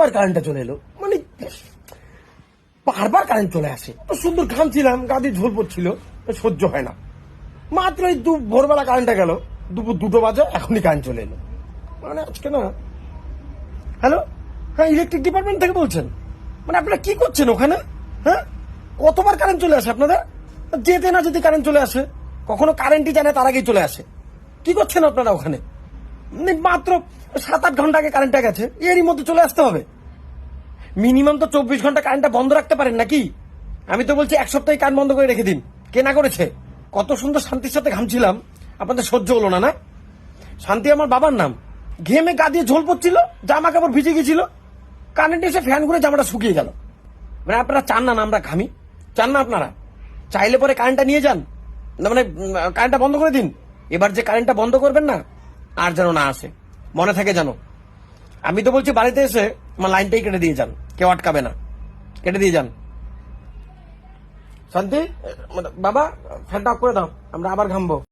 আবার কারেন্টটা চলে এলো। মানে বারবার কারেন্ট চলে আসে। তো সুন্দর ঘামছিলাম গা দিয়ে ঝোল পড়ছিল সহ্য হয় না। মাত্র এই দু ভোরবেলা কারেন্টটা গেল, দুপুর দুটো বাজে, এখনই কারেন্ট চলে এলো। মানে আজকে না, হ্যালো? হ্যাঁ ইলেকট্রিক ডিপার্টমেন্ট থেকে বলছেন। মানে আপনারা কি করছেন ওখানে? হ্যাঁ? কতবার কারেন্ট চলে আসে আপনাদের? যেতে না যদি কারেন্ট চলে আসে। কখনো কারেন্টই জানে, তার আগেই চলে আসে। কি করছেন আপনারা ওখানে? মাত্র সাত আট ঘণ্টা আগে কারেন্টটা গেছে। এরই মধ্যে চলে আসতে হবে। মিনিমাম তো চব্বিশ ঘণ্টা কারেন্টটা বন্ধ রাখতে পারেন নাকি? আমি তো বলছি, এক সপ্তাহে কারেন্ট বন্ধ করে রেখে দিন। কে না করেছে? কত সুন্দর শান্তির সাথে ঘামছিলাম। আপনাদের সহ্য হলো না না? শান্তি আমার বাবার নাম। ঘেমে গা দিয়ে ঝোল পড়ছিল, জামা কাপড় ভিজে গেছিল কারেন্ট এসে ফ্যান ঘুরে জামাটা শুকিয়ে গেল। মানে আপনারা চান না আমরা ঘামি। চান না আপনারা? চাইলে পরে কারেন্টটা নিয়ে যান। মানে কারেন্টটা বন্ধ করে দিন। এবার যে কারেন্টটা বন্ধ করবেন না আর যেন না আসে। মনে থাকে যেন। আমি তো বলছি, বাড়িতে এসে আমার লাইনটাই কেটে দিয়ে যান। কেউ আটকাবে না। কেটে দিয়ে যান। শান্তি, বাবা, ফ্যানটা অফ করে দাও। আমরা আবার ঘামবো।